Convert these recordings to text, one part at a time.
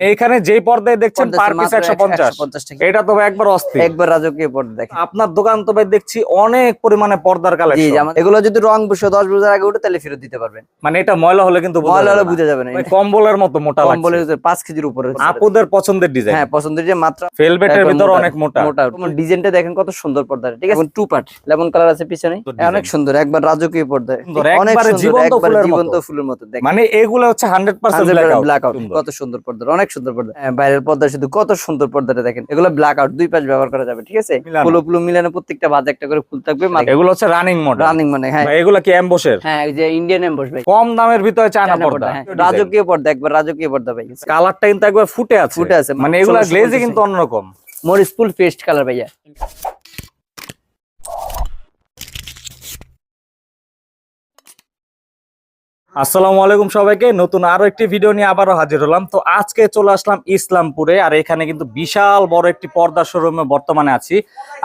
এইখানে যেই পর্দায় দেখছেন পার পিস একশো পঞ্চাশ। 150 এটা তো একবার অস্থির। একবার রাজকীয় পর্দা দেখেন। আপনার দোকান তো ভাই দেখছি অনেক পরিমাণে পর্দার কালেকশন এগুলো যদি রং বসে দশ বছর আগে উঠে তাহলে ফেরত দিতে পারবেন। মানে এটা ময়লা হলে কিন্তু ময়লা হলে। বুঝা যাবে না। কম্বলের মতো মোটা কম্বলের লাগছে ভিতরে পাঁচ কেজির উপরে আপুদের পছন্দের ডিজাইন হ্যাঁ পছন্দের যে মাত্র। একদম ভিতর অনেক মোটা। মোটা। ডিজাইনটা দেখেন কত সুন্দর পর্দা ঠিক আছে? টু পার্ট লেমন কালার আছে পিছনে। অনেক সুন্দর একবার রাজকীয় পর্দা। অনেক সুন্দর জীবন্ত ফুলের মতো। মানে এগুলো হচ্ছে হান্ড্রেড পার্সেন্ট ব্ল্যাক আউট কত সুন্দর পর্দা। অনেক সুন্দর পর্দা। হ্যাঁ, বাইরের পর্দা শুধু কত সুন্দর পর্দাটা দেখেন। এগুলো ব্ল্যাক আউট দুই পাশ ব্যবহার করা যাবে ঠিক আছে। ফুলো ফুলো মিলানো প্রত্যেকটা বাজে একটা করে ফুল থাকবে এগুলো হচ্ছে রানিং মডেল রানিং মানে হ্যাঁ। এগুলো কি অ্যাম্বসের হ্যাঁ এই যে ইন্ডিয়ান এম্বস ভাই। কম দামের ভিতরে চায়না পর্দা। হ্যাঁ। রাজকীয় পর্দা একবার রাজকীয় পর্দা ভাই। কালারটা কিন্তু একবার ফুটে আছে। ফুটে আছে, মানে এগুলা 1650 গ্লেজে কিন্তু অন্যরকম। মরিচ ফুল পেস্ট কালার ভাইয়া। আসসালামু আলাইকুম সবাইকে। নতুন আরও একটি ভিডিও নিয়ে আবারও হাজির হলাম। তো আজকে চলে আসলাম ইসলামপুরে, আর এখানে কিন্তু বিশাল বড় একটি পর্দা শোরুমে বর্তমানে আছি।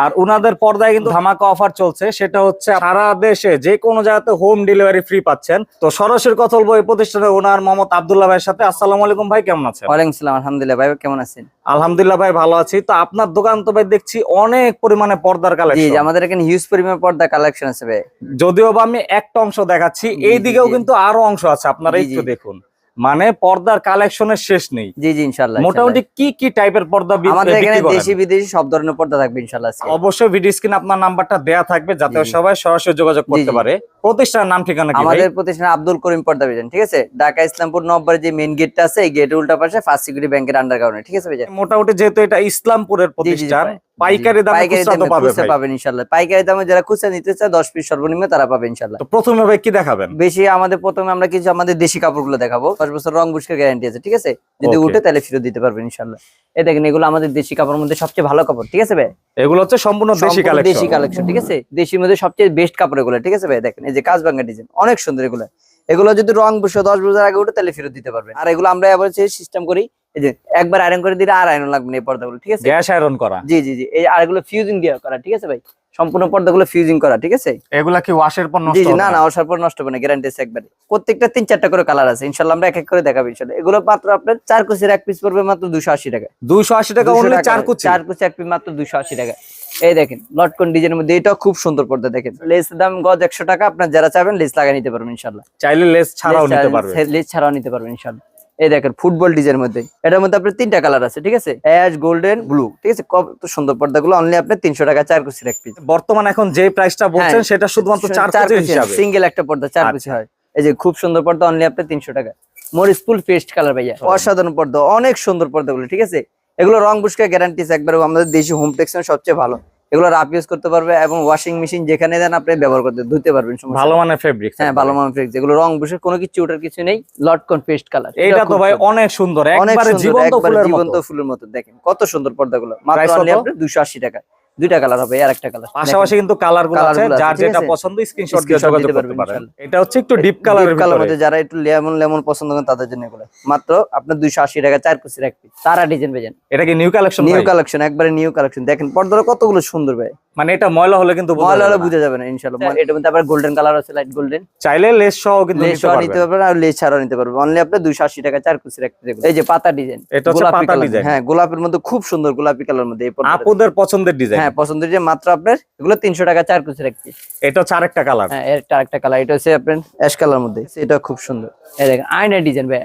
আর উনাদের পর্দায় কিন্তু ধামাকা অফার চলছে, সেটা হচ্ছে সারা দেশে যে কোনো জায়গাতে হোম ডেলিভারি ফ্রি পাচ্ছেন। তো সরাসরি কথা বলব এই প্রতিষ্ঠানে ওনার মোহাম্মদ আবদুল্লাহ ভাইয়ের সাথে। আসসালামু আলাইকুম ভাই, কেমন আছেন? ওয়ালাইকুম সালাম, আলহামদুলিল্লাহ, ভাই কেমন আছেন? আলহামদুলিল্লাহ ভাই ভালো আছি। তো আপনার দোকান তো ভাই দেখছি অনেক পরিমাণে পর্দার জি কালেকশন আমাদের এখানে হিউজ পরিমাণে পর্দা কালেকশন আছে ভাই। যদিও বা আমি একটা অংশ দেখাচ্ছি জি, এই জি, দিকেও জি। কিন্তু আরও অংশ আছে আপনারা এই একটু দেখুন। মানে পর্দার কালেকশনের শেষ নেই জি জি ইনশাআল্লাহ মোটামুটি কি কি টাইপের পর্দা আমাদের এখানে দেশি বিদেশি সব ধরনের পর্দা থাকবে ইনশাআল্লাহ। অবশ্যই ভিডিও স্ক্রিন আপনার নাম্বারটা দেয়া থাকবে যাতে। সবাই সরাসরি যোগাযোগ করতে পারে প্রতিষ্ঠানের নাম ঠিকানা কি ভাই? আমাদের প্রতিষ্ঠান আব্দুল করিম পর্দা বিজন ঠিক আছে ঢাকা ইসলামপুর নব্বর যে মেইন গেটটা আছে এই গেটের উল্টা পাশে ফার্স্ট সিকিউরিটি ব্যাংকের আন্ডারগ্রাউন্ডে ঠিক আছে মোটামুটি যেহেতু এটা ইসলামপুরের প্রতিষ্ঠান। পাইকারি দামে পাইকারি দামে খুচরা পাবেন ইনশাআল্লাহ পাইকারি দামে যারা খুচরা নিতে চায় দশ পিস সর্বনিম্ন তারা পাবে ইনশাআল্লাহ তো প্রথমে ভাই কি দেখাবেন? বেশি আমাদের প্রথমে আমরা কিছু আমাদের দেশি কাপড়গুলো দেখাবো। বছর রং গ্যারান্টি আছে ঠিক আছে? যদি উঠে তাহলে ফেরত দিতে পারবেন ইনশাআল্লাহ এই দেখেন এগুলো আমাদের দেশি কাপড়ের মধ্যে সবচেয়ে ভালো কাপড় ঠিক আছে ভাই? এগুলো হচ্ছে সম্পূর্ণ দেশি কালেকশন দেশি কালেকশন ঠিক আছে? দেশির মধ্যে সবচেয়ে বেস্ট কাপড় এগুলো ঠিক আছে ভাই? দেখেন এই যে কাজবাঙ্গা ডিজাইন অনেক সুন্দর এগুলো। এগুলো যদি রং বসে দশ বছর আগে উঠে তাহলে ফেরত দিতে পারবেন। আর এগুলো আমরা এবার সিস্টেম করি এই যে একবার আয়রন করে দিলে আর আয়রন লাগবে না এই পর্দাগুলো ঠিক আছে? গ্যাস আয়রন করা। জি জি জি এই আর এগুলো ফিউজিং দিয়ে করা ঠিক আছে ভাই? সম্পূর্ণ পর্দাগুলো ফিউজিং করা ঠিক আছে? এগুলা কি ওয়াশের পর জি নষ্ট হবে না না? ওর পর নষ্ট হবে না গ্যারান্টি আছে একবারে। প্রত্যেকটা তিন চারটা করে কালার আছে ইনশাল্লাহ আমরা এক এক করে দেখাবো ইনশাল্লাহ এগুলো মাত্র আপনার চার কুচির এক পিস পড়বে মাত্র দুশো আশি টাকা। 280 টাকা 200 অনলি চার কুচি? চার কুচি এক পিস মাত্র দুশো আশি টাকা। এই দেখেন লটকন ডিজাইনের মধ্যে এটাও খুব সুন্দর পর্দা দেখেন। লেস দাম গজ একশো টাকা আপনার যারা চাবেন লেস লাগিয়ে নিতে পারবেন ইনশাল্লাহ চাইলে লেস ছাড়াও নিতে পারবে লেস ছাড়াও নিতে পারবেন ইনশাল্লাহ এই দেখেন ফুটবল ডিজাইনের মধ্যে। এটার মধ্যে আপনার তিনটা কালার আছে ঠিক আছে? অ্যাশ গোল্ডেন ব্লু ঠিক আছে? কত সুন্দর পর্দাগুলো অনলি আপনার তিনশো টাকা চার কুচির এক পিস বর্তমান এখন যে প্রাইসটা বলছেন হ্যাঁ। সেটা শুধুমাত্র চার হিসাবে। সিঙ্গেল একটা পর্দা চার আচ্ছা। কুচি হয়। এই যে খুব সুন্দর পর্দা অনলি আপনার তিনশো টাকা। মরিচ ফুল পেস্ট কালার ভাইয়া অসাধারণ পর্দা অনেক সুন্দর পর্দাগুলো ঠিক আছে? এগুলো রং বুসকে গ্যারান্টিস একবার আমাদের দেশি হোম টেক্সের সবচেয়ে ভালো। এগুলো রাফ ইউজ করতে পারবে এবং ওয়াশিং মেশিন যেখানে দেন আপনি ব্যবহার করতে ধুতে পারবেন ভালো মানের ফেব্রিক হ্যাঁ ভালো মানের ফেব্রিক যেগুলো রং বুসের কোনো কিছু ওটার কিছু নেই। লটকন পেস্ট কালার এটা তো ভাই অনেক সুন্দর অনেক একবারে জীবন্ত ফুলের জীবন্ত মতো। ফুলের মতো। দেখেন কত সুন্দর পর্দাগুলো। মাত্র অনলি দুশো আশি টাকা দুইটা কালার হবে আর একটা কালার পাশাপাশি কিন্তু কালারগুলো আছে যার যেটা পছন্দ স্ক্রিনশট দিয়ে যোগাযোগ করতে পারবেন, পারেন। এটা হচ্ছে একটু ডিপ কালারের কালার মধ্যে যারা একটু লেমন লেমন পছন্দ করেন তাদের জন্য এগুলো। মাত্র আপনার দুইশো আশি টাকা চার কুচির এক পিস তারা ডিজাইন পেয়েছেন এটা কি নিউ কালেকশন নিউ কালেকশন একবারে নিউ কালেকশন দেখেন পর্দাটা কতগুলো সুন্দর ভাই। মানে এটা ময়লা হলে কিন্তু ময়লা হলে। বুঝা যাবে না ইনশাল্লাহ। এটার মধ্যে আবার গোল্ডেন কালার আছে লাইট গোল্ডেন চাইলে লেস সহ কিন্তু লেস নিতে নিতে পারবেন আর লেস ছাড়াও নিতে পারবেন। অনলি দুইশো আশি টাকা চার কুচির এক পিস এই যে পাতা ডিজাইন এটা হচ্ছে পাতা ডিজাইন হ্যাঁ গোলাপের মধ্যে খুব সুন্দর গোলাপি কালার মধ্যে এই আপুদের পছন্দের ডিজাইন হ্যাঁ পছন্দের যে মাত্র আপনার এগুলো তিনশো টাকা চার এক পিস এটা হচ্ছে আরেকটা কালার। হ্যাঁ আরেকটা কালার এটা হচ্ছে আপনার অ্যাশ কালার মধ্যে। এটা খুব সুন্দর। এই দেখেন আয়না ডিজাইন ভাই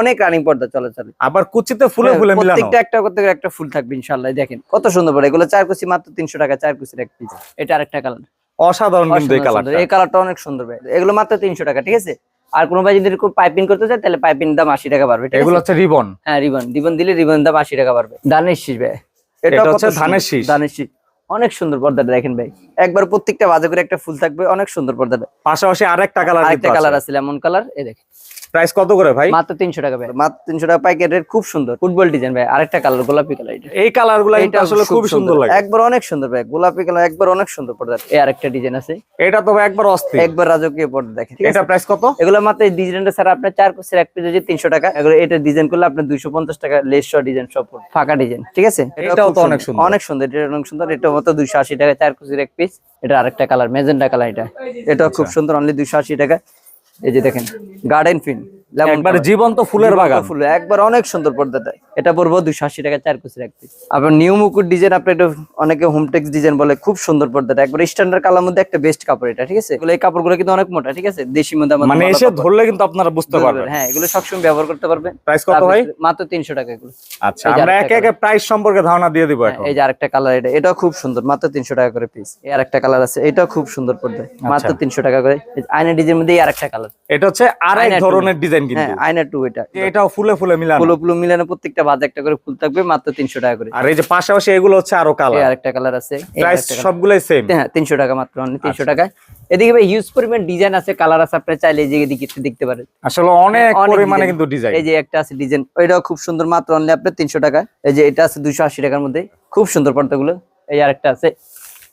অনেক রানিং পর্দা চলে চলে। আবার কুচিতে ফুলে ফুলে মিলানো। হ্যাঁ, প্রত্যেকটা একটা করতে একটা ফুল থাকবে ইনশাআল্লাহ। দেখেন কত সুন্দর পড়ে এগুলো চার কুচি মাত্র তিনশো টাকা চার কুচির এক পিস এটা আরেকটা কালার অসাধারণ কিন্তু এই কালারটা। এই কালারটা অনেক সুন্দর ভাই এগুলো মাত্র তিনশো টাকা ঠিক আছে? আর কোনো ভাই যদি পাইপিং করতে চায় তাহলে পাইপিং দাম আশি টাকা পারবে এগুলো হচ্ছে রিবন। হ্যাঁ রিবন। রিবন দিলে রিবন দাম আশি টাকা পারবে ধানের শীষ ভাই এটা হচ্ছে ধানের শীষ। ধানের শীষ। অনেক সুন্দর পর্দাটা দেখেন ভাই। একবার প্রত্যেকটা বাজে করে একটা ফুল থাকবে অনেক সুন্দর পর্দাটা। পাশাপাশি আরেকটা কালার আরেকটা কালার আছে। লেমন কালার এ দেখেন। প্রাইস কত করে ভাই? মাত্র তিনশো টাকা ভাই। মাত্র তিনশো টাকা প্যাকেট রেট খুব সুন্দর। ফুটবল ডিজাইন ভাই আরেকটা কালার গোলাপি কালার এই কালারগুলা এটা আসলে খুব সুন্দর লাগে। একবার অনেক সুন্দর ভাই গোলাপি কালার একবার অনেক সুন্দর পর্দা। এই আরেকটা ডিজাইন আছে। এটা তো ভাই একবার অস্থির। একবার রাজকীয় পর্দা দেখেন এটা প্রাইস কত? এগুলো মাত্র এই ডিজাইনটা স্যার আপনার চার পিসের এক পিস হচ্ছে তিনশো টাকা। এগুলো এটা ডিজাইন করলে আপনার দুইশো পঞ্চাশ টাকা লেস ডিজাইন সব ফাঁকা ডিজাইন ঠিক আছে? এটাও তো অনেক সুন্দর। অনেক সুন্দর এটা অনেক সুন্দর এটা মতো দুইশো আশি টাকা চার পিসের এক পিস এটা আরেকটা কালার মেজেন্ডা কালার এটা। এটাও খুব সুন্দর অনলি দুইশো আশি টাকা। এই যে দেখেন গার্ডেন ফিন একবার জীবন্ত ফুলের বাগান। ফুল একবার অনেক সুন্দর পর্দাটা এটা পড়ব দুশো আশি টাকা চার কুচি রাখতে। আপনার নিউ মুকুট ডিজাইন আপনি এটা অনেকে হোমটেক্স ডিজাইন বলে খুব সুন্দর পর্দাটা। একবার স্ট্যান্ডার্ড কালার মধ্যে একটা বেস্ট কাপড় এটা ঠিক আছে? এই কাপড়গুলো কিন্তু অনেক মোটা ঠিক আছে? দেশি মধ্যে মানে এসে। ধরলে কিন্তু আপনারা বুঝতে পারবেন। হ্যাঁ এগুলো সবসময় ব্যবহার করতে পারবেন প্রাইস কত ভাই? মাত্র তিনশো টাকা এগুলো। আচ্ছা আমরা একে একে প্রাইস সম্পর্কে ধারণা দিয়ে দিব এখন। এই যে আরেকটা কালার এটা এটাও খুব সুন্দর মাত্র তিনশো টাকা করে পিস এই আরেকটা কালার আছে এটাও খুব সুন্দর পড়বে মাত্র তিনশো টাকা করে। আয়না ডিজাইন মধ্যে এই আরেকটা কালার এটা হচ্ছে আরেক ধরনের ডিজাইন হ্যাঁ কিন্তু। আয়না টু এটা। এটাও ফুলে ফুলে মিলানো। ফুলো ফুলো মিলানো প্রত্যেকটা বাজে একটা করে ফুল থাকবে মাত্র তিনশো টাকা করে। আর এই যে পাশাপাশি এগুলো হচ্ছে আরও কালার আরেকটা কালার আছে। সবগুলাই সেম হ্যাঁ তিনশো টাকা মাত্র তিনশো আচ্ছা। এদিকে ভাই হিউজ পরিমাণ ডিজাইন আছে কালার আছে আপনি চাইলে এই দেখতে পারেন। আসলে অনেক অনেক পরিমাণে কিন্তু ডিজাইন এই যে একটা আছে ডিজাইন ওইটাও খুব সুন্দর মাত্র অনলি আপনার তিনশো টাকা। এই যে এটা আছে দুইশো আশি টাকার মধ্যে। খুব সুন্দর পর্দাগুলো। এই আরেকটা আছে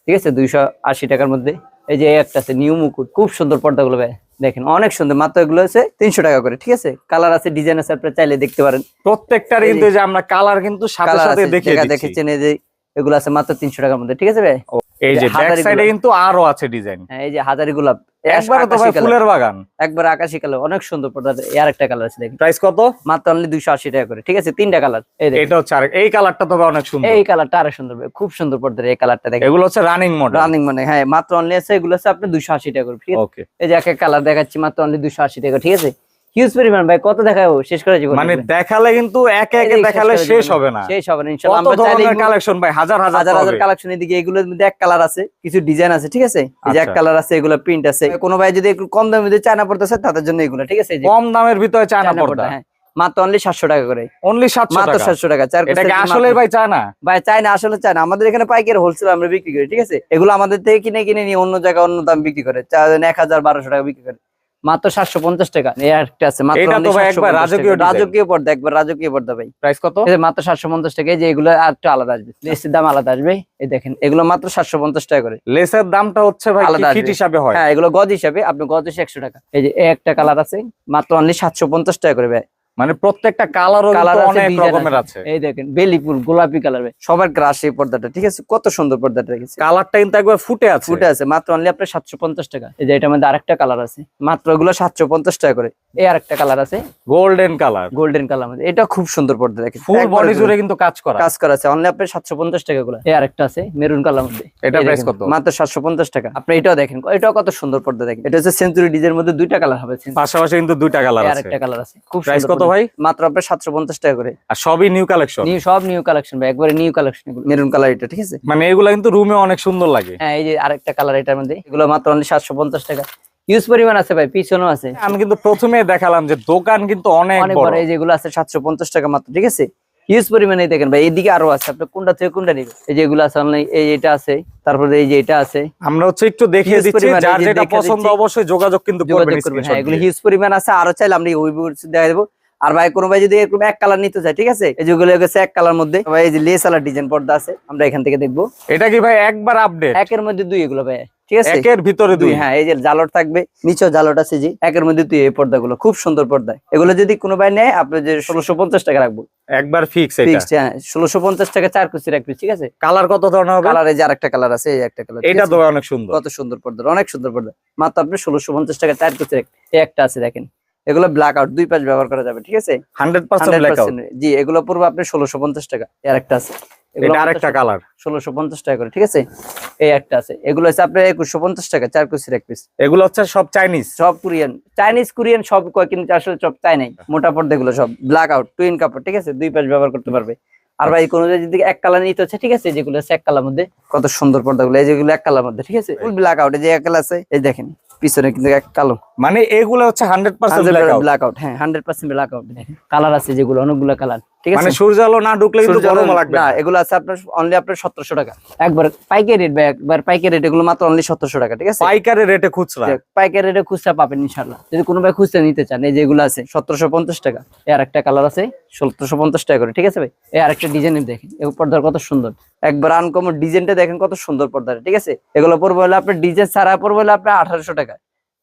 ঠিক আছে দুইশো আশি টাকার মধ্যে। এই যে একটা আছে নিউ মুকুট খুব সুন্দর পর্দাগুলো ভাই। দেখেন অনেক সুন্দর। মাত্র এগুলো আছে তিনশো টাকা করে ঠিক আছে? কালার আছে ডিজাইন আছে আপনি চাইলে দেখতে পারেন। প্রত্যেকটার কিন্তু যে আমরা কালার কিন্তু সাথে সাথে দেখা দেখেছেন এই যে এগুলো আছে মাত্র তিনশো টাকার মধ্যে ঠিক আছে ভাই? এই যে ব্যাক সাইডে কিন্তু আরও আছে ডিজাইন হ্যাঁ এই যে হাজারি গোলাপ একবারে তো ভাই ফুলের বাগান। একবার আকাশি কালার অনেক সুন্দর পর্দা এই আরেকটা কালার আছে দেখেন। প্রাইস কত? মাত্র অনলি দুইশো আশি টাকা করে ঠিক আছে? তিনটা কালার এই দেখেন। এটা হচ্ছে এই কালারটা তো অনেক সুন্দর। এই কালারটা আরও সুন্দর খুব সুন্দর পর্দার এই কালারটা দেখেন। এগুলো হচ্ছে রানিং মডেল রানিং মানে হ্যাঁ মাত্র অনলি আছে এগুলো আছে আপনি দুইশো আশি টাকা করে ঠিক আছে? এই যে এক এক কালার দেখাচ্ছি মাত্র অনলি দুইশো আশি টাকা ঠিক আছে? হিউজ পরিমাণ ভাই কত দেখাবো? শেষ করে জীবন। মানে দেখালে কিন্তু একে একে দেখালে শেষ হবে না। শেষ হবে না ইনশাআল্লাহ আমরা চাইলে কালেকশন ভাই? হাজার হাজার হাজার হাজার কালেকশন এদিকে এগুলোর মধ্যে এক কালার আছে কিছু ডিজাইন আছে ঠিক আছে? এই যে এক আচ্ছা। কালার আছে এগুলো প্রিন্ট আছে। কোনো ভাই যদি একটু কম দামের চায়না পড়তেছে তাদের জন্য এগুলো ঠিক আছে? কম দামের ভিতরে চায়না হ্যাঁ। মাত্র অনলি সাতশো টাকা করে। অনলি মাত্র সাতশো টাকা চার আসলে ভাই চায়না? ভাই চাই না আসলে চাই না আমাদের এখানে পাইকারি হোলসেল আমরা বিক্রি করি ঠিক আছে? এগুলো আমাদের থেকে কিনে কিনে নিয়ে অন্য জায়গায় অন্য দাম বিক্রি করে। এক হাজার বারোশো টাকা বিক্রি করে। মাত্র সাতশো পঞ্চাশ টাকা। এই একটা আছে মাত্র এটা তো ভাই একবার রাজকীয়। রাজকীয় পর্দা একবার রাজকীয় পর্দা ভাই। প্রাইস কত? এই মাত্র সাতশো পঞ্চাশ টাকা এই যে এগুলো আর একটু আলাদা আসবে। লেসের দাম আলাদা আসবে এই দেখেন এগুলো মাত্র সাতশো পঞ্চাশ টাকা করে। লেসের দামটা হচ্ছে ভাই আলাদা ফিট হিসাবে হয়? হ্যাঁ এগুলো গজ হিসাবে আপনি গজ হিসেবে একশো টাকা। এই যে একটা কালার আছে মাত্র অনলি সাতশো পঞ্চাশ টাকা করে ভাই। মানে প্রত্যেকটা কালার অনেক রকমের আছে। এই দেখেন বেলি ফুল গোলাপি কালার সবার ক্রাশ এই পর্দাটা ঠিক আছে? কত সুন্দর পর্দাটা রেখেছে কালারটা কিন্তু একবার ফুটে আছে। ফুটে আছে মাত্র অনলি আপনার সাতশো পঞ্চাশ টাকা। এই যে এটার মধ্যে আরেকটা কালার আছে। মাত্র এগুলো সাতশো পঞ্চাশ টাকা করে। এই আরেকটা কালার আছে। গোল্ডেন কালার গোল্ডেন কালার মধ্যে। এটা খুব সুন্দর পর্দা দেখেন। ফুল বডি জুড়ে কিন্তু কাজ করা। কাজ করা আছে। অনলি আপনার সাতশো পঞ্চাশ টাকা গুলো এই আরেকটা আছে মেরুন কালার মধ্যে। এটা প্রাইস কত? মাত্র সাতশো পঞ্চাশ টাকা। আপনি এটাও দেখেন এটাও কত সুন্দর পর্দা দেখেন। এটা হচ্ছে সেঞ্চুরি ডিজের মধ্যে দুইটা কালার হবে পাশাপাশি কিন্তু দুইটা কালার আছে। আরেকটা কালার আছে। খুব প্রাইস কত। ভাই? মাত্র আপনার সাতশো পঞ্চাশ টাকা করে। আর সবই নিউ কালেকশন নিউ সব নিউ কালেকশন ভাই একবারে নিউ কালেকশন মেরুন কালার এটা ঠিক আছে? মানে এগুলা কিন্তু রুমে অনেক সুন্দর লাগে। হ্যাঁ এই যে আরেকটা কালার এটার মধ্যে এগুলো মাত্র অনলি সাতশো পঞ্চাশ টাকা। ইউজ পরিমাণ আছে ভাই পিছনেও আছে। আমি কিন্তু প্রথমে দেখালাম যে দোকান কিন্তু অনেক বড়। এই যেগুলো আছে সাতশো পঞ্চাশ টাকা মাত্র ঠিক আছে? হিউজ পরিমাণে দেখেন ভাই এইদিকে আরও আছে। আপনি কোনটা থেকে কোনটা নেবেন? এই যেগুলো আছে অনলাইন এই এটা আছে তারপরে এই যে এটা আছে। আমরা হচ্ছে একটু দেখিয়ে দিচ্ছি যার যেটা পছন্দ অবশ্যই যোগাযোগ কিন্তু করবেন হ্যাঁ এগুলো। হিউজ পরিমাণ আছে। আরও চাইলে আমরা ওই দেখা দেবো। আর ভাই কোনো ভাই যদি এরকম এক কালার নিতে চায় ঠিক আছে? এই যেগুলো গেছে এক কালার মধ্যে। ভাই এই যে লেস আলার ডিজাইন পর্দা আছে আমরা এখান থেকে দেখব। এটা কি ভাই একবার আপডেট একের মধ্যে দুই এগুলো ভাই ঠিক আছে? একের ভিতরে দুই? হ্যাঁ এই যে জালট থাকবে নিচেও জালট আছে জি একের মধ্যে দুই এই পর্দাগুলো খুব সুন্দর পর্দা। এগুলো যদি কোনো ভাই নেয় আপনি যে ষোলোশো পঞ্চাশ টাকা রাখব। একবার ফিক্স হ্যাঁ ষোলোশো পঞ্চাশ টাকা চার কুচি রাখবি ঠিক আছে? কালার কত ধরনের হবে? কালার এই যে আরেকটা কালার আছে এই একটা কালার এটা তো অনেক সুন্দর। কত সুন্দর পর্দা অনেক সুন্দর পর্দা। মাত্র আপনি ষোলোশো পঞ্চাশ টাকা চার কুচি রাখবেন। এই একটা আছে দেখেন। এগুলো ব্ল্যাক আউট দুই পাশ ব্যবহার করা যাবে ঠিক আছে? হান্ড্রেড পার্সেন্ট ব্ল্যাক আউট জি এগুলো পড়বে আপনি ষোলোশো পঞ্চাশ টাকা এই আরেকটা আছে। এটা আরেকটা কালার ষোলোশো পঞ্চাশ টাকা করে ঠিক আছে? এই একটা আছে। এগুলো হচ্ছে আপনার একুশশো পঞ্চাশ টাকা চার কুচির এক পিস এগুলো হচ্ছে সব চাইনিজ সব কোরিয়ান। চাইনিজ কোরিয়ান সব কয় কিন্তু আসলে সব চাই নাই। মোটা পর্দা সব। ব্ল্যাক আউট টুইন কাপড় ঠিক আছে? দুই পাশ ব্যবহার করতে পারবে। আর ভাই কোনো যদি এক কালার নিতে হচ্ছে ঠিক আছে? যেগুলো আছে এক কালার মধ্যে। কত সুন্দর পর্দাগুলো এই যেগুলো এক কালার মধ্যে ঠিক আছে? ব্ল্যাক আউট এই যে এক কালার আছে এই দেখেন। পিছনে কিন্তু এক কালো। মানে এগুলো হচ্ছে হান্ড্রেড পার্সেন্ট ব্ল্যাক আউট হ্যাঁ hundred percent black out colour আছে যেগুলো অনেকগুলো কালার ঠিক মানে আছে সূর্য আলো না ঢুকলে কিন্তু গরম লাগবে না না। এগুলো আছে আপনার অনলি আপনার টাকা। একবার পাইকারি রেট ভাই একবার পাইকারি রেট এগুলো মাত্র অনলি টাকা ঠিক আছে? পাইকারি রেটে খুচরা। পাইকারি রেটে খুচরা পাবেন যদি কোনো ভাই খুচরা নিতে চান এই যেগুলো আছে সতেরোশো পঞ্চাশ টাকা। এর একটা কালার আছে সতেরোশো পঞ্চাশ টাকা করে ঠিক আছে ভাই? এই আরেকটা ডিজাইনের দেখেন এই কত সুন্দর। একবার আনকমন ডিজাইনটা দেখেন কত সুন্দর পর্দা ঠিক আছে? এগুলো পড়বে হলে আপনার ডিজাইন ছাড়া পড়বে হলে আপনার আঠারোশো টাকা।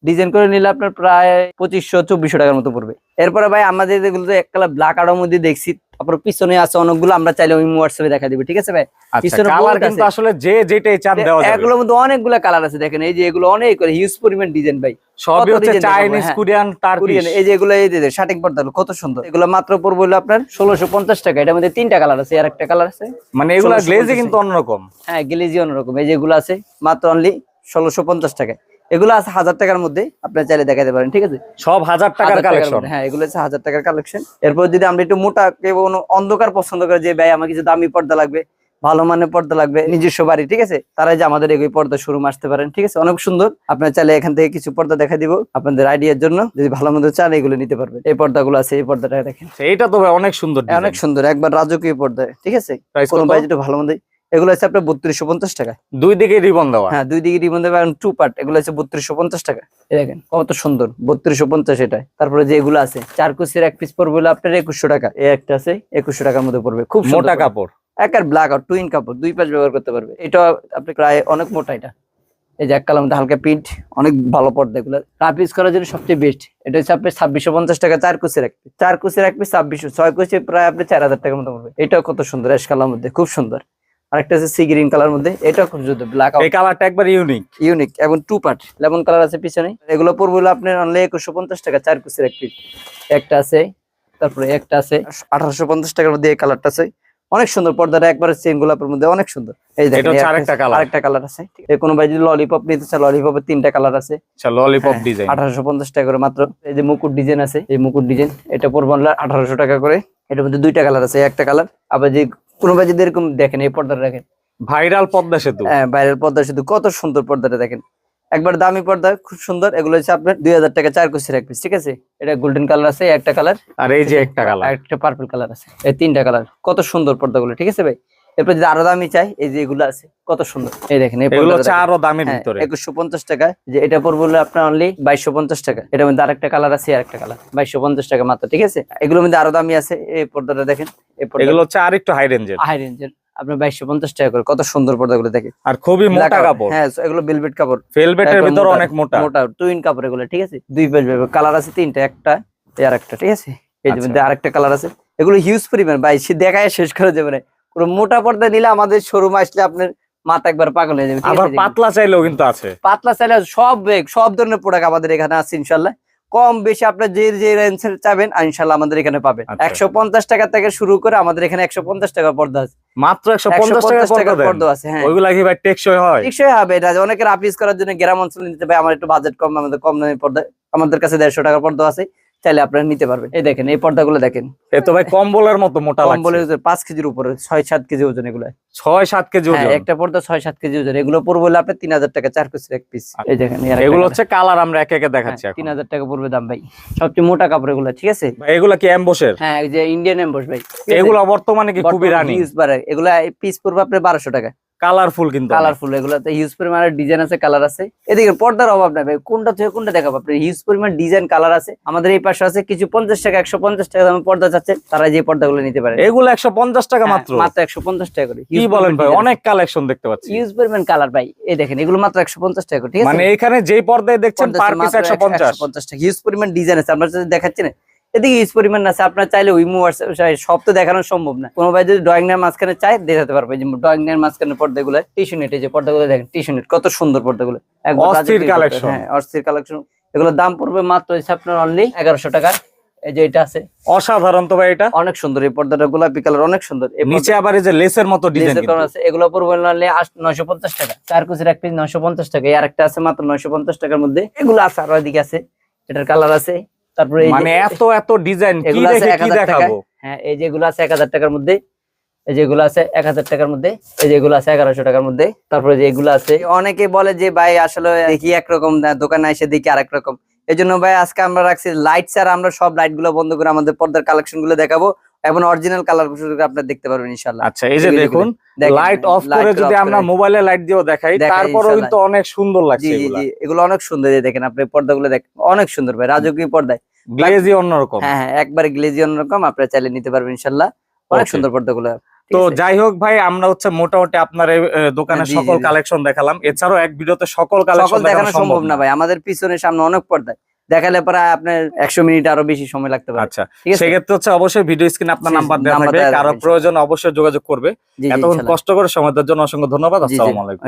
ডিজাইন করে নিলে আপনার প্রায় পঁচিশশো চব্বিশশো টাকার মতো পড়বে। এরপরে ভাই আমাদের যেগুলো তো এক কালার ব্ল্যাক আড়ার মধ্যে দেখছি তারপর পিছনে আছে অনেকগুলো আমরা চাইলে ওই হোয়াটসঅ্যাপে দেখা দিবে ঠিক আছে ভাই? আচ্ছা পিছনে কালার কিন্তু। আসলে যে যেটাই দেওয়া যাবে। এগুলোর মধ্যে অনেকগুলো কালার আছে দেখেন এই যে এগুলো অনেক করে হিউজ পরিমাণ ডিজাইন ভাই। সবই হচ্ছে চাইনিজ। কোরিয়ান টার্কিশ এই যে এগুলো এই যে পর্দা কত সুন্দর। এগুলো মাত্র পড়ব হলো আপনার ষোলোশো পঞ্চাশ টাকা এটার মধ্যে তিনটা কালার আছে আর একটা কালার আছে মানে এগুলা 1650 গ্লেজে কিন্তু অন্যরকম। হ্যাঁ গ্লেজি অন্যরকম এই যেগুলো আছে মাত্র অনলি ষোলোশো পঞ্চাশ টাকা এগুলো আছে হাজার টাকার মধ্যে আপনার চাইলে দেখাতে পারেন ঠিক আছে? সব হাজার টাকার কালেকশন হ্যাঁ এগুলো হচ্ছে হাজার টাকার কালেকশন এরপর যদি আমরা একটু মোটা কোনো অন্ধকার পছন্দ করে যে ভাই আমার কিছু দামি পর্দা লাগবে ভালো মানের পর্দা লাগবে নিজস্ব বাড়ি ঠিক আছে? তারা যে আমাদের এই পর্দা শোরুম আসতে পারেন ঠিক আছে? অনেক সুন্দর। আপনার চাইলে এখান থেকে কিছু পর্দা দেখা দিব আপনাদের আইডিয়ার জন্য যদি ভালো মন্দ চান এগুলো নিতে পারবে এই পর্দাগুলো আছে এই পর্দাটা দেখেন। এটা তো অনেক সুন্দর অনেক সুন্দর একবার রাজকীয় পর্দা ঠিক আছে? কোনো ভাই যেটা ভালো মন্দ এগুলো আছে আপনার বত্রিশশো পঞ্চাশ টাকা। দুই দিকে রিবন দেওয়া। হ্যাঁ দুই দিকে রিবন দেবে টু পার্ট এগুলো আছে বত্রিশশো পঞ্চাশ টাকা। দেখেন কত সুন্দর বত্রিশশো পঞ্চাশ এটা। তারপরে যে এগুলো আছে চার কুচির এক পিস পড়বে হলো আপনার একুশশো টাকা। এ একটা আছে একুশশো টাকার মধ্যে পড়বে খুব মোটা কাপড়। এক আর ব্ল্যাক আর টুইন কাপড় দুই পাশ ব্যবহার করতে পারবে। এটা আপনি প্রায় অনেক মোটা এটা। এই যে এক কালার মধ্যে হালকা প্রিন্ট অনেক ভালো পর্দা এগুলো। রাফ ইউজ করার জন্য সবচেয়ে বেস্ট এটা হচ্ছে আপনি ছাব্বিশশো পঞ্চাশ টাকা চার কুচির এক পিস চার কুচির এক পিস ছাব্বিশশো ছয় কুচি প্রায় আপনি চার হাজার টাকার মতো পড়বে। এটাও কত সুন্দর অ্যাশ কালার মধ্যে খুব সুন্দর। আরেকটা আছে সি গ্রিন কালার মধ্যে এটাও খুব সুন্দর ব্ল্যাক এই কালারটা একবার ইউনিক ইউনিক এবং টু পার্ট লেমন কালার আছে পিছনে। এগুলো পড়বে হলো আপনার অনলি একুশশো পঞ্চাশ টাকা চার কুচির এক পিস একটা আছে তারপরে একটা আছে আঠারোশো পঞ্চাশ টাকার মধ্যে এই কালারটা আছে। অনেক সুন্দর পর্দাটা একবারে চেন গোলাপের মধ্যে অনেক সুন্দর। এই দেখেন আরেকটা colour। আরেকটা কালার আছে এই কোনো ভাই যদি ললিপপ নিতে চায় ললিপপের তিনটা কালার আছে। আচ্ছা ললিপপ ডিজাইন আঠারোশো পঞ্চাশ টাকা করে মাত্র। এই যে মুকুট ডিজাইন আছে এই মুকুট ডিজাইন এটা পড়বে আঠারোশো টাকা করে। এটার মধ্যে দুইটা কালার আছে একটা কালার আবার যে কোনো ভাই যদি এরকম দেখেন এই পর্দাটা দেখেন। ভাইরাল পর্দা সেতু। হ্যাঁ ভাইরাল পর্দা সেতু কত সুন্দর পর্দাটা দেখেন। একবার দামি পর্দা খুব সুন্দর। এগুলো হচ্ছে আপনার দুই হাজার টাকা চার কুচির এক পিস ঠিক আছে? এটা গোল্ডেন কালার আছে একটা কালার আর এই যে একটা কালার একটা পার্পল কালার আছে এই তিনটা কালার কত সুন্দর পর্দাগুলো ঠিক আছে ভাই? এরপর যদি আরও দামি চাই এই যে এগুলো আছে কত সুন্দর। এই দেখেন এগুলো হচ্ছে আরও দামের হ্যাঁ, ভিতরে। একুশশো পঞ্চাশ টাকা যে এটা পড়ব হলো আপনার অনলি বাইশশো পঞ্চাশ টাকা। এটার মধ্যে আরেকটা কালার আছে আর একটা কালার বাইশশো পঞ্চাশ টাকা মাত্র ঠিক আছে? এগুলোর মধ্যে আরও দামি আছে এই পর্দাটা দেখেন এই পর্দা এগুলো হচ্ছে হাই রেঞ্জের হাই রেঞ্জের আপনার বাইশশো পঞ্চাশ টাকা করে কত সুন্দর পর্দাগুলো আর খুবই মোটা কাপড়। হ্যাঁ এগুলো বেলভেট কাপড়। ভিতর অনেক মোটা। মোটা টুইন কাপড় এগুলো ঠিক আছে? দুই পেজ কালার আছে তিনটা একটা আর একটা ঠিক আছে? এই যে আচ্ছা। মধ্যে আরেকটা কালার আছে। এগুলো হিউজ পরিমাণ ভাই সে দেখায় শেষ করে যাবে না। পুরো মোটা পর্দা নিলে আমাদের শোরুম আসলে আপনার মাথা একবার পাগল হয়ে যাবে আবার পাতলা চাইলেও কিন্তু আছে। পাতলা চাইলে সব সব ধরনের প্রোডাক্ট আমাদের এখানে আছে ইনশাল্লাহ কম বেশি আপনার যে যে রেঞ্জের চাবেন ইনশাল্লাহ আমাদের এখানে পাবেন। আচ্ছা। একশো পঞ্চাশ টাকা থেকে শুরু করে আমাদের এখানে একশো পঞ্চাশ টাকা পর্দা আছে। মাত্র একশো পঞ্চাশ টাকা পর্দা আছে হ্যাঁ। ওইগুলা কি ভাই টেকসই হয়? টেকসই হবে এটা অনেকের আপিস করার জন্য গ্রাম অঞ্চলে নিতে পারে আমার একটু বাজেট কম আমাদের কম দামি পর্দা আমাদের কাছে দেড়শো টাকার পর্দা আছে। চাইলে আপনারা নিতে পারবেন। এই দেখেন এই পর্দাগুলো দেখেন। এ তো ভাই কম্বলের মতো মোটা কম বলে পাঁচ কেজির উপরে ছয় সাত কেজি ওজন এগুলো ছয় সাত কেজি হ্যাঁ ওজন। একটা পর্দা ছয় সাত কেজি ওজন। এগুলো পড়বে হলো আপনার তিন হাজার টাকা চার কেজির এক পিস এই দেখেন এগুলো হচ্ছে কালার আমরা একে একে দেখাচ্ছি হ্যাঁ, তিন হাজার টাকা পড়বে দাম ভাই। সবচেয়ে মোটা কাপড় এগুলো ঠিক আছে? এগুলা কি অ্যাম্বসের হ্যাঁ এই যে ইন্ডিয়ান এম্বস ভাই। এগুলো বর্তমানে কি খুবই রানি? এগুলো পিস পড়বে আপনার বারোশো টাকা কালারফুল কিন্তু কালারফুল এগুলোতে হিউজ পরিমাণে ডিজাইন আছে কালার আছে। এদিকে পর্দার অভাব নাই ভাই কোনটা থেকে কোনটা দেখাবো আপনার হিউজ পরিমাণ ডিজাইন কালার আছে। আমাদের এই পাশে আছে কিছু পঞ্চাশ টাকা একশো পঞ্চাশ টাকা দামে পর্দা চাচ্ছে। তারা যে পর্দাগুলো নিতে পারে। এগুলো একশো পঞ্চাশ টাকা মাত্র। মাত্র একশো পঞ্চাশ টাকা করে। কি বলেন ভাই অনেক কালেকশন দেখতে পাচ্ছি। ইউজ পরিমাণ কালার ভাই এই দেখেন এগুলো মাত্র একশো পঞ্চাশ টাকা করে ঠিক আছে? মানে এখানে যেই পর্দায় দেখছেন পার পিস একশো পঞ্চাশ। পঞ্চাশ টাকা। হিউজ পরিমাণ ডিজাইন আছে। যদি দেখাচ্ছি না। এদিকে হিউজ পরিমাণ আছে। আপনার চাইলে উইমু সব তো দেখানো সম্ভব না। কোনো ভাই যদি ড্রয়িং এর মাঝখানে চায় দেখাতে পারবে। যে ড্রয়িং এর মাঝখানে পর্দাগুলো টিস্যু নেট এই যে পর্দাগুলো দেখেন টিস্যু নেট কত সুন্দর পর্দাগুলো। অস্থির collection। হ্যাঁ অস্থির কালেকশন এগুলোর দাম পড়বে মাত্র হচ্ছে আপনার অনলি এগারোশো টাকা। এই যে এটা আছে। অসাধারণ তো ভাই এটা। অনেক সুন্দর এই পর্দাটা গোলাপি কালার অনেক সুন্দর। নিচে আবার এই যে লেসের মতো ডিজাইন করা আছে। এগুলো পড়বে নয়শো পঞ্চাশ টাকা। চার কুচির এক পিস নয়শো পঞ্চাশ টাকা। আর একটা আছে মাত্র নয়শো পঞ্চাশ টাকার মধ্যে। এগুলো আছে আরও এদিকে আছে। এটার কালার আছে। তারপরে মানে এত এত ডিজাইন কি এগুলো দেখে কি দেখাবো? হ্যাঁ এই যেগুলো আছে এক হাজার টাকার মধ্যে এই যেগুলো আছে এক হাজার টাকার মধ্যে এই যেগুলো আছে এগারোশো টাকার মধ্যে তারপরে যে এগুলো আছে। অনেকে বলে যে ভাই আসলে দেখি একরকম না, দোকানে এসে দেখি আরেক রকম এই জন্য ভাই আজকে আমরা রাখছি লাইট ছাড়া আমরা সব লাইটগুলো বন্ধ করে আমাদের পর্দার কালেকশনগুলো দেখাবো। এবং অরিজিনাল কালারগুলো আপনার দেখতে পারবেন ইনশাল্লাহ আচ্ছা এই যে দেখুন লাইট অফ করে যদি আমরা মোবাইলে লাইট দিয়েও দেখাই তারপরেও। কিন্তু অনেক সুন্দর লাগছে জি জি জি এগুলো অনেক সুন্দর এই দেখেন আপনি পর্দাগুলো দেখেন অনেক সুন্দর ভাই রাজকীয় পর্দায়। গ্লেজি অন্যরকম। হ্যাঁ হ্যাঁ একবারে গ্লেজি অন্যরকম আপনারা চাইলে নিতে পারবেন ইনশাল্লাহ। অনেক সুন্দর পর্দাগুলো। তো যাই হোক ভাই আমরা হচ্ছে মোটামুটি আপনার দোকানের সকল কালেকশন দেখালাম। এছাড়াও এক ভিডিওতে সকল কালেকশন দেখানো সম্ভব না ভাই। আমাদের পিছনে সামনে অনেক পর্দা। দেখালে প্রায় আপনার একশো মিনিট আরও বেশি সময় লাগতে পারে। আচ্ছা সেক্ষেত্রে হচ্ছে অবশ্যই ভিডিও স্ক্রিনে আপনার নাম্বার দেওয়া থাকবে। কারও প্রয়োজন অবশ্যই যোগাযোগ করবে। এতক্ষণ কষ্ট করে সময় দেওয়ার জন্য অসংখ্য ধন্যবাদ। আসসালামু আলাইকুম।